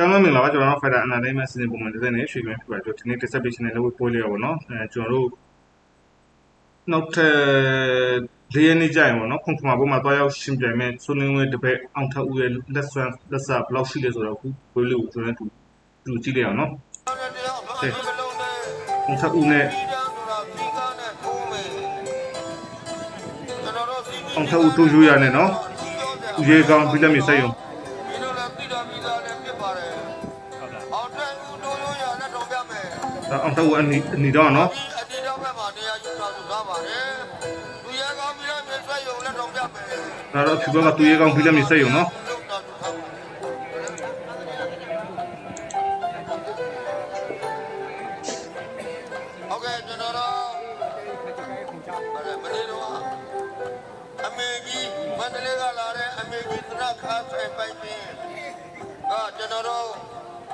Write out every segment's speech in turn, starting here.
ကျောင်းလုံးမင်္ဂလာပါကျွန်တော်တို့ Fighter Entertainment စီစဉ်ပုံမှန်တစ်သက်နဲ့ရွှေပြန်ဖြစ်ပါတယ်ဒီနေ့ dissertation နဲ့လုပ်ပွဲလေးရောပေါ့နော်အဲကျွန်တော်တို့နောက်ထပ်လေးရက်နေ့ကြာရင်ပေါ့နော်ခုံခမာပေါ်မှာတွားရောက်ရှင်ပြိုင်မဲ့ဆွေးနွေးပွဲတစ်ပတ်အောင်ထပ်ဦးရဲ့လက်ဆွမ်းလက်စာဘယ်လောက်ရှိလဲဆိုတော့အခုပွဲလေးကိုကျွန်တော်တို့တူကြည့်လိုက်အောင်နော်အောင်ထပ်ဦးနဲ့အောင်ထပ်ဦးတို့ရွရနဲ့နော်ဦးရေကောင်းပြီးလက်မြေစိတ်ရုံ အောင်ထပ်ဦးအနီအနီတော့နော်ဒီအတီတော်ဘက်မှာတရားယူတော်သူသားပါတယ်သူရဲကောင်းပြီးတော့မြေဆွဲယုံလက်တော်ပြမယ်ဒါတော့ဖြူဘက်ကသူရေကောင်းပြီးလက်မြေစိတ်ရုံနော်လုံတော်သူသားဟုတ်ကဲ့ကျွန်တော်တို့မနေ့တော့အမေကြီးမန္တလေးကလာတဲ့အမေကြီးသရခါဆိုင်ပိုင်ပင်ကကျွန်တော်တို့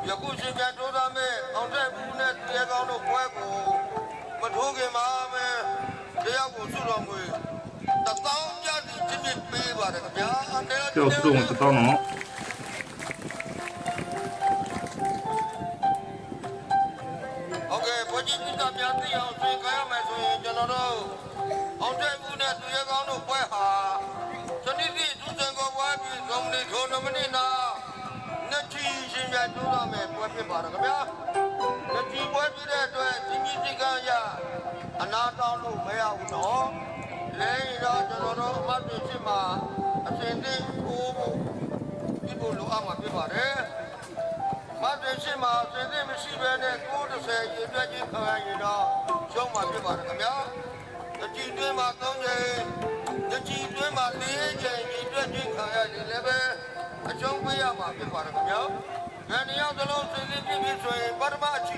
ယခုရှင်ပြန်တိုးသားမဲ့အောင်တဲ့ဘူးနဲ့တရားကောင်းတို့ပွဲကိုမထိုးခင်မှာပဲတရားကိုစုတော်မူတသောင်းပြသည်ချင်းမြပေးပါတယ်ခင်ဗျာအန်တယ်ကျောက်စုံတတောင်းနော်ဟုတ်ကဲ့ဘုရားကြီးသားများသိအောင်ဆွေးကြရမယ်ဆိုရင်ကျွန်တော်တို့အောင်တဲ့ဘူးနဲ့သူရဲကောင်းတို့ပွဲဟာစနေနေ့သူစံကောပွဲပြီးဇုံနေထုံးနမနေ့နာ နှစ်ချီရှင်ပြန်တိုးသားမဲ့ပွဲဖြစ်ပါတယ်ခင်ဗျာနှစ်ချီပွဲပြတဲ့အတွက်စီမီစိတ်ကံရအနာတောင်းလို့မရဘူးနော်လဲတော့ကျွန်တော်တို့အမှတ်တွေဖြစ်မှာအစဉ်သိကိုးဖို့ဒီလိုလိုအပ်မှာဖြစ်ပါတယ်မတ်တင်ရှိမှာစင်စစ်မရှိဘဲနဲ့90ရေတွက်ချင်းခံရရင်တော့ရှုံးမှာဖြစ်ပါတယ်ခင်ဗျာတကြည်တွင်းမှာ3ချိန်တကြည်တွင်းမှာ4ချိန်ရေတွက်ချင်းခံရရင်လည်းပဲ အရှုံးပေးရမှာဖြစ်ပါတယ်ခင်ဗျာဘယ်နှယောက်သလုံးစင်စစ်ပြည့်ပြည့်ဆိုရင်ပထမအချီ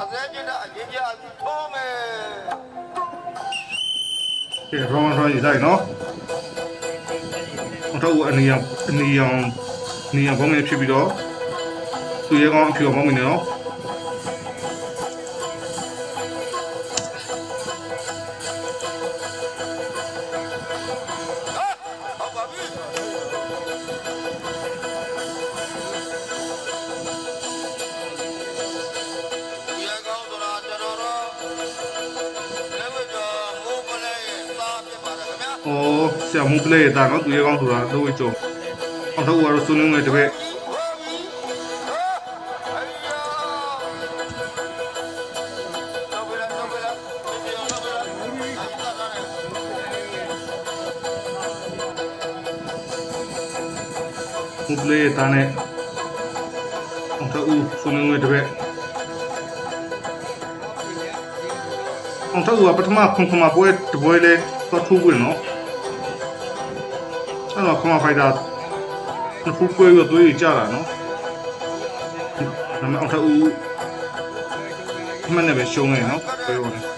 အသေးချင်းတဲ့အရင်ကြီးအပြီးထိုးမယ်ကဲရောင်းရောင်းရေးလိုက်နော်အောင်ထပ်ဦးအနီရောင်အနီရောင်အနီရောင်ဘောင်းငယ်ဖြစ်ပြီးတော့သူရေကောင်းအဖြူဘောင်းငယ်နော် ပါတယ်ခင်ဗျာ။အော်ဆရာမူပလေတာနော်သူရေကောင်းဆိုတာတော့ဝိချုံ။အောင်ထပ်ဦးကတော့ဆွေးနွေးငယ်တစ်ပတ်မူပလေတာနဲ့အောင်ထပ်ဦးဆွေးနွေးငယ်တစ်ပတ်အောင်ထပ်ဦးကပထမခုံခမပွဲတပွဲလဲတော့ထိုးပွင့်နော်။ အဲ့တော့ခမဖိုက်တာနှစ်ခုပွဲရသွေးကြတာနော်။ဒါပေမဲ့အောင်ထပ်ဦးအမှန်နဲ့ပဲရှုံးနေနော်ပွဲရောတယ်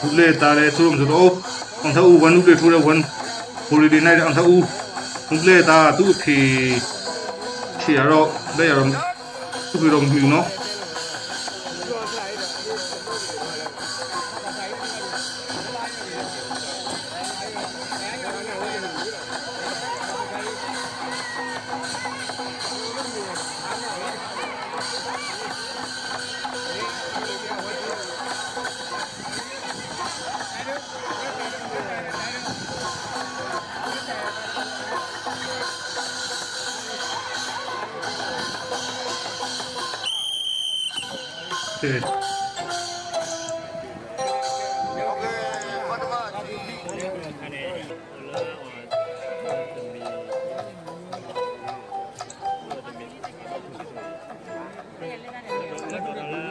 ဘူးလေတာလေသူတို့ဆိုတော့အောင်ထဦးဝန်ဦးတွေထိုးတဲ့ဝန်ဟိုလီဒီနိုင်အောင်ထဦးဘူးလေတာသူ့ခေခြေရ တော့လက်ရ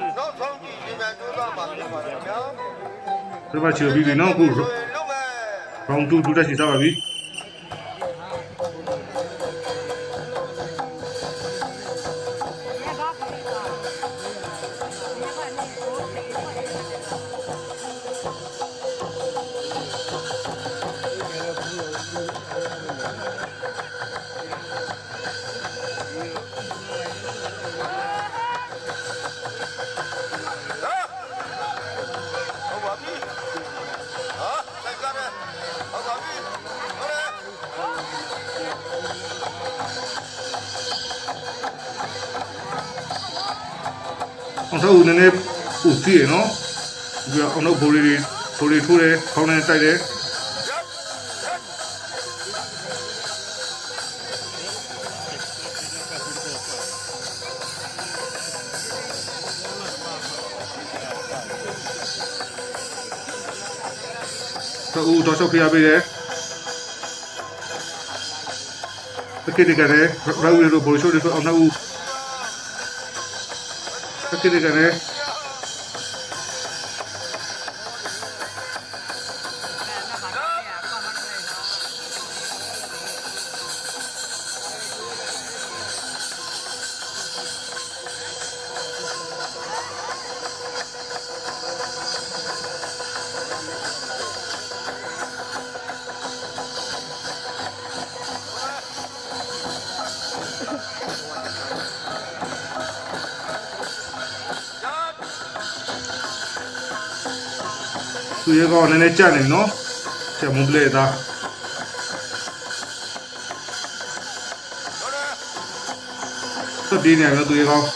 တော့သူ့ပြီးတော့မမြူနော် အောင်တော့ဦးနည်းနည်းပူကြည့်ရနော်ဒီကအောင်တော့ဘိုးလေးဘိုးလေးထိုးတယ်ခေါင်းနဲ့တိုက်တယ်ရပ်ရပ်တော့ဦးတော့ချက်ပြရပေးတယ်ပကိတိကလည်းရာဝီလိုဘိုးရှိုးတယ်ဆိုအောင်တော့ဦးပကိ တိက သူရေကောင်းနည်းနည်းကြနေနော်ချက်မုန်းပလေသားဟုတ်တယ်သက်ပြေးနေရမယ်သူရေကောင်း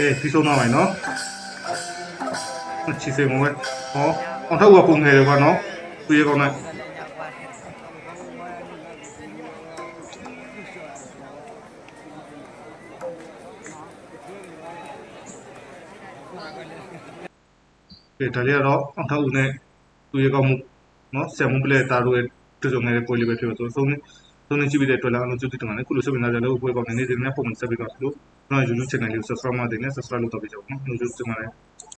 ကဲပြီးဆုံးတော့မယ်နော်ချီစေမဝဲဟောအောင်တော့ကပုံငယ်တယ်ကွာနော်သူရေကောင်းနဲ့ကဲဒါလေးကတော့အောင်တော့ဦးနဲ့သူရေကောင်းမှုနော်ဆယ်မုန်းပလေတာတို့ရဲ့တူစုံငယ်ပွဲလေးပဲဖြစ်တော့သုံးနေသုံး နေကြည့်ပြီးတဲ့အတွက်လည်းအလုံးစုံတည်တယ်နဲ့ခုလိုဆက်ပြီးနားကြလို့ပွဲကောင်းနေနေနေပုံမှန်ဆက်ပြီးတော့လို့ကျွန်တော် YouTube channel လေးကို subscribe လုပ်နေ subscribe လုပ်တော့ပြကြအောင်နော် YouTube channel